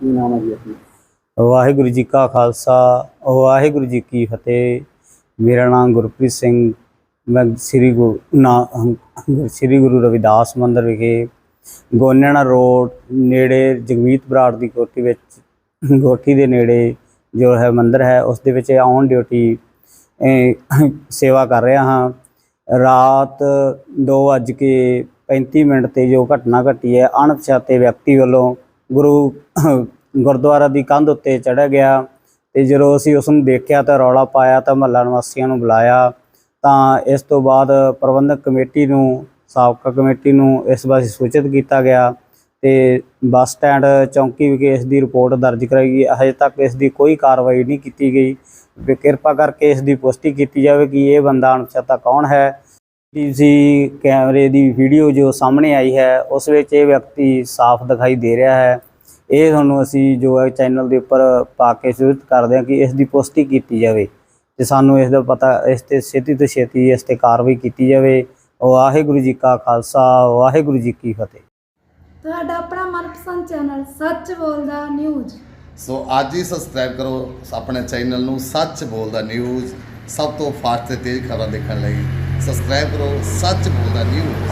ਕੀ ਨਾਮ ਹੈ ਜੀ ਆਪਣਾ? ਵਾਹਿਗੁਰੂ ਜੀ ਕਾ ਖਾਲਸਾ, ਵਾਹਿਗੁਰੂ ਜੀ ਕੀ ਫਤਿਹ। ਮੇਰਾ ਨਾਮ ਗੁਰਪ੍ਰੀਤ ਸਿੰਘ, ਮੈਂ ਸ੍ਰੀ ਗੁਰੂ ਨਾ ਸ੍ਰੀ ਗੁਰੂ ਰਵਿਦਾਸ ਮੰਦਰ ਵਿਖੇ ਗੋਨੇਣਾ ਰੋਡ ਨੇੜੇ ਜਗਮੀਤ ਬਰਾੜ ਦੀ ਕੋਠੀ ਵਿੱਚ, ਕੋਠੀ ਦੇ ਨੇੜੇ ਜੋ ਹੈ ਮੰਦਰ ਹੈ, ਉਸ ਦੇ ਵਿੱਚ ਔਨ ਡਿਊਟੀ ਸੇਵਾ ਕਰ ਰਿਹਾ ਹਾਂ। ਰਾਤ 2:35 ਮਿੰਟ ਤੇ ਜੋ ਘਟਨਾ ਘਟੀ ਹੈ, ਅਣਪਛਾਤੇ ਵਿਅਕਤੀ ਵੱਲੋਂ ਗੁਰੂ ਗੁਰਦੁਆਰਾ ਦੀ ਕੰਧ ਉੱਤੇ ਚੜ੍ਹ ਗਿਆ ਤੇ ਜਦੋਂ ਅਸੀਂ ਉਸ ਨੂੰ ਦੇਖਿਆ ਤਾਂ ਰੌਲਾ ਪਾਇਆ ਤਾਂ ਮਹੱਲਾ ਨਿਵਾਸੀਆਂ ਨੂੰ ਬੁਲਾਇਆ, ਤਾਂ ਇਸ ਤੋਂ ਬਾਅਦ ਪ੍ਰਬੰਧਕ ਕਮੇਟੀ ਨੂੰ, ਸਾਬਕਾ ਕਮੇਟੀ ਨੂੰ ਇਸ ਬਾਰੇ ਸੂਚਿਤ ਕੀਤਾ ਗਿਆ ਤੇ ਬੱਸ ਸਟੈਂਡ ਚੌਂਕੀ ਵਿਖੇ ਇਸ ਦੀ ਰਿਪੋਰਟ ਦਰਜ ਕਰਾਈ ਗਈ। ਹਜੇ ਤੱਕ ਇਸ ਦੀ ਕੋਈ ਕਾਰਵਾਈ ਨਹੀਂ ਕੀਤੀ ਗਈ। ਕਿਰਪਾ ਕਰਕੇ ਇਸ ਦੀ ਪੁਸ਼ਟੀ ਕੀਤੀ ਜਾਵੇ ਕਿ ਇਹ ਬੰਦਾ ਅਣਪਛਾਤਾ ਕੌਣ ਹੈ ਟੀਸੀ ਕੈਮਰੇ ਦੀ ਵੀਡੀਓ ਜੋ ਸਾਹਮਣੇ ਆਈ ਹੈ ਉਸ ਵਿੱਚ ਇਹ ਵਿਅਕਤੀ ਸਾਫ਼ ਦਿਖਾਈ ਦੇ ਰਿਹਾ ਹੈ। ਇਹ ਤੁਹਾਨੂੰ ਅਸੀਂ ਜੋ ਹੈ ਚੈਨਲ ਦੇ ਉੱਪਰ ਪਾ ਕੇ ਸੂਚਿਤ ਕਰਦੇ ਹਾਂ ਕਿ ਇਸ ਦੀ ਪੁਸ਼ਟੀ ਕੀਤੀ ਜਾਵੇ ਤੇ ਸਾਨੂੰ ਇਸ ਦਾ ਪਤਾ ਇਸ ਤੇ ਛੇਤੀ ਤੋਂ ਛੇਤੀ ਇਸ ਤੇ ਕਾਰਵਾਈ ਕੀਤੀ ਜਾਵੇ। ਵਾਹਿਗੁਰੂ ਜੀ ਕਾ ਖਾਲਸਾ ਵਾਹਿਗੁਰੂ ਜੀ ਕੀ ਫਤਿਹ। ਤੁਹਾਡਾ ਆਪਣਾ ਮਨਪਸੰਦ ਚੈਨਲ ਸੱਚ ਬੋਲਦਾ ਨਿਊਜ਼ ਸੋ ਅੱਜ ਹੀ ਸਬਸਕ੍ਰਾਈਬ ਕਰੋ ਆਪਣੇ ਚੈਨਲ ਨੂੰ ਸੱਚ ਬੋਲਦਾ ਨਿਊਜ਼ ਸਭ ਤੋਂ ਫਾਸਟ ਤੇ ਤੇਜ਼ ਖਬਰਾਂ ਦੇਖਣ ਲਈ। ਸਬਸਕ੍ਰਾਈਬ ਕਰੋ ਸੱਚ ਬੋਲਦਾ ਨਿਊਜ਼